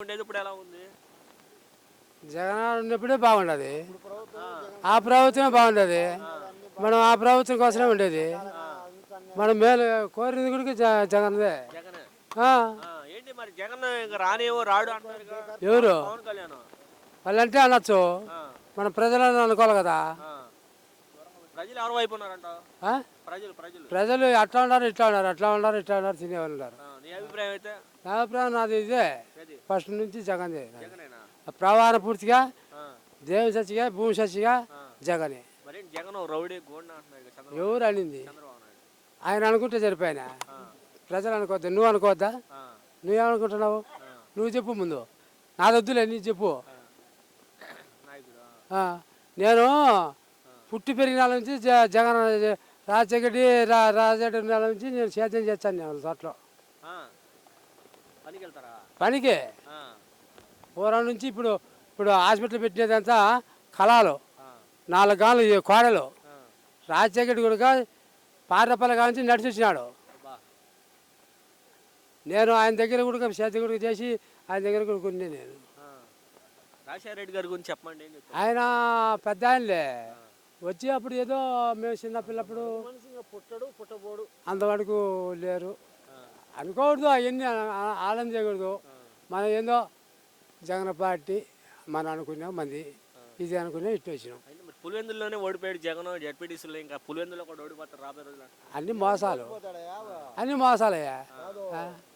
ఉండేది ఇప్పుడు ఎలా ఉంది? జగన్ ఉన్నప్పుడే బాగుండదు. ఆ ప్రభుత్వమే బాగుండదు. మనం ఆ ప్రభుత్వం కోసమే ఉండేది. మనం మేలు కోరింది కూడా జ- జగన్దే. జగన్. ఆ, ఏంటి మరి జగన్ ఇంకా రానేవో రాడు ఎవరు? పవన్ కళ్యాణ్. వాళ్ళంటే అనొచ్చు. ఆ, మన ప్రజలను అనుకోవాలి కదా. ఆ. ప్రజలు ఎవరి వైపు ఉన్నారంట? ఆ? ప్రజలు ప్రజలు. ప్రజలు అట్లా ఉన్నారు ఇట్లా ఉన్నారు అట్లా ఉన్నారు ఇట్లా ఉన్నారు తినేవాళ్ళు ఉన్నారు. ఆ, నీ అభిప్రాయం అయితే? నా అభిప్రాయం నాది ఇదే. ఫస్ట్ నుంచి జగనేనా? ప్రవాహ పూర్తిగా ఆ, దేవి సచ్చిగా భూమి సచ్చిగా ఆ. జగనే. జగన్ ఎవరు అనింది? ఆయన అనుకుంటే సరిపోయినా? ప్రజలు అనుకోవద్దు? నువ్వు అనుకోవద్దా? నువ్వేమనుకుంటున్నావు నువ్వు చెప్పు ముందు. నాదొద్దులే నీ చెప్పు. నేను పుట్టి పెరిగిన నుంచి జగన్ రాజశేఖరి రా రాజశేఖరి నుంచి నేను సేద్యం చేస్తాను నేను తోటలో. పనికి. పూర్వం నుంచి ఇప్పుడు ఇప్పుడు హాస్పిటల్ పెట్టినదంతా కళాలు. నాలుగు గాలు కోడలు. రాజశేఖరి కూడా పారపల్ల కాంచి నడిచి వచ్చినాడు. నేను ఆయన దగ్గర కూడా సేద్యం కూడా చేసి ఆయన దగ్గర కూడా కొన్ని నేను. రాజశేఖర గారి గురించి చెప్తారు? ఆయన పెద్ద ఆయనలే. వచ్చి అప్పుడు ఏదో మేము చిన్నపిల్లప్పుడు పుట్టడు పుట్టబోడు. అంతవరకు లేరు. అనుకోకూడదు అవన్నీ ఆనందం చేయకూడదు. మనం ఏందో జగన్ పార్టీ మనం అనుకున్నాం మంది ఇది అనుకున్నాం ఇటు వచ్చినాం. పులివెందుల్లోనే ఓడిపోయాడు జగన్ జడ్పీటీసీలో ఇంకా పులివెందులో కూడా ఓడిపోతారు రాబోయే రోజులు అన్ని మోసాలు. అన్ని మోసాలయ్యా?